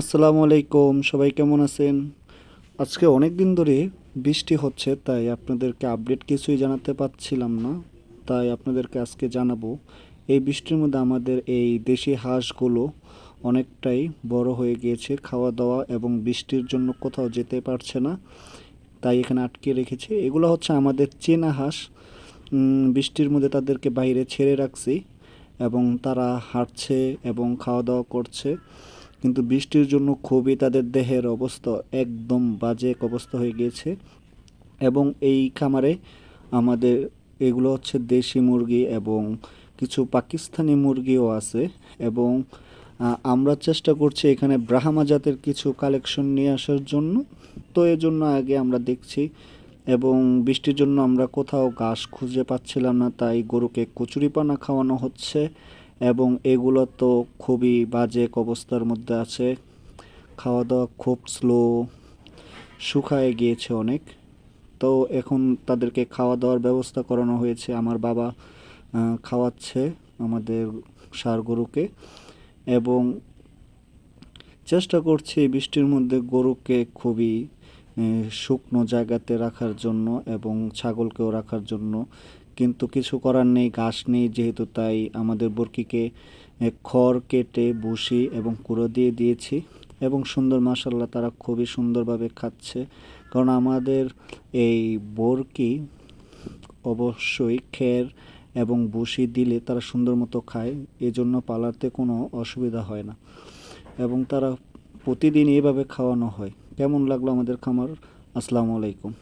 আসসালামু আলাইকুম, সবাই কেমন আছেন? আজকে অনেক দিন ধরে বৃষ্টি হচ্ছে, তাই আপনাদেরকে আপডেট কিছুই জানাতে পারছিলাম না। তাই আপনাদেরকে আজকে জানাব, এই বৃষ্টির মধ্যে আমাদের এই দেশি হাঁসগুলো অনেকটাই বড় হয়ে গিয়েছে খাওয়া দাওয়া এবং বৃষ্টির জন্য কোথাও যেতে পারছে না। তাই এখানে আটকে রেখেছে। এগুলো হচ্ছে আমাদের চেনা হাঁস। বৃষ্টির মধ্যে তাদেরকে বাইরে ছেড়ে রাখছি এবং তারা হাঁটছে এবং খাওয়া দাওয়া করছে। কিন্তু বৃষ্টির জন্য খুবই তাদের দেহের অবস্থা একদম বাজে এক অবস্থা হয়ে গিয়েছে। এবং এই খামারে আমাদের এগুলো হচ্ছে দেশি মুরগি এবং কিছু পাকিস্তানি মুরগিও আছে। এবং আমরা চেষ্টা করছি এখানে ব্রাহ্মা জাতের কিছু কালেকশন নিয়ে আসার জন্য। তো এর জন্য আগে আমরা দেখছি। এবং বৃষ্টির জন্য আমরা কোথাও ঘাস খুঁজে পাচ্ছিলাম না, তাই গরুকে কচুরিপানা খাওয়ানো হচ্ছে। এবং এগুলো তো খুবই বাজে অবস্থার মধ্যে আছে। খাওয়া দাওয়া খুব স্লো শুকায় গিয়েছে অনেক। তো এখন তাদেরকে খাওয়া দাওয়ার ব্যবস্থা করানো হয়েছে। আমার বাবা খাওয়াচ্ছে আমাদের সার গরুকে এবং চেষ্টা করছি বৃষ্টির মধ্যে গরুকে খুবই শুকনো জায়গাতে রাখার জন্য এবং ছাগলকেও রাখার জন্য। কিন্তু কিছু করার নেই, ঘাস নেই, যেহেতু তাই আমাদের বরকিকে খড় কেটে, বসি এবং কুড়ো দিয়ে দিয়েছি এবং সুন্দর মাসাল্লাহ তারা খুবই সুন্দরভাবে খাচ্ছে। কারণ আমাদের এই বরকি অবশ্যই খের এবং বসি দিলে তারা সুন্দর মতো খায়, এজন্য পালাতে কোনো অসুবিধা হয় না। এবং তারা প্রতিদিন এইভাবে খাওয়ানো হয়। কেমন লাগল আমাদের খামার? আসসালামু আলাইকুম।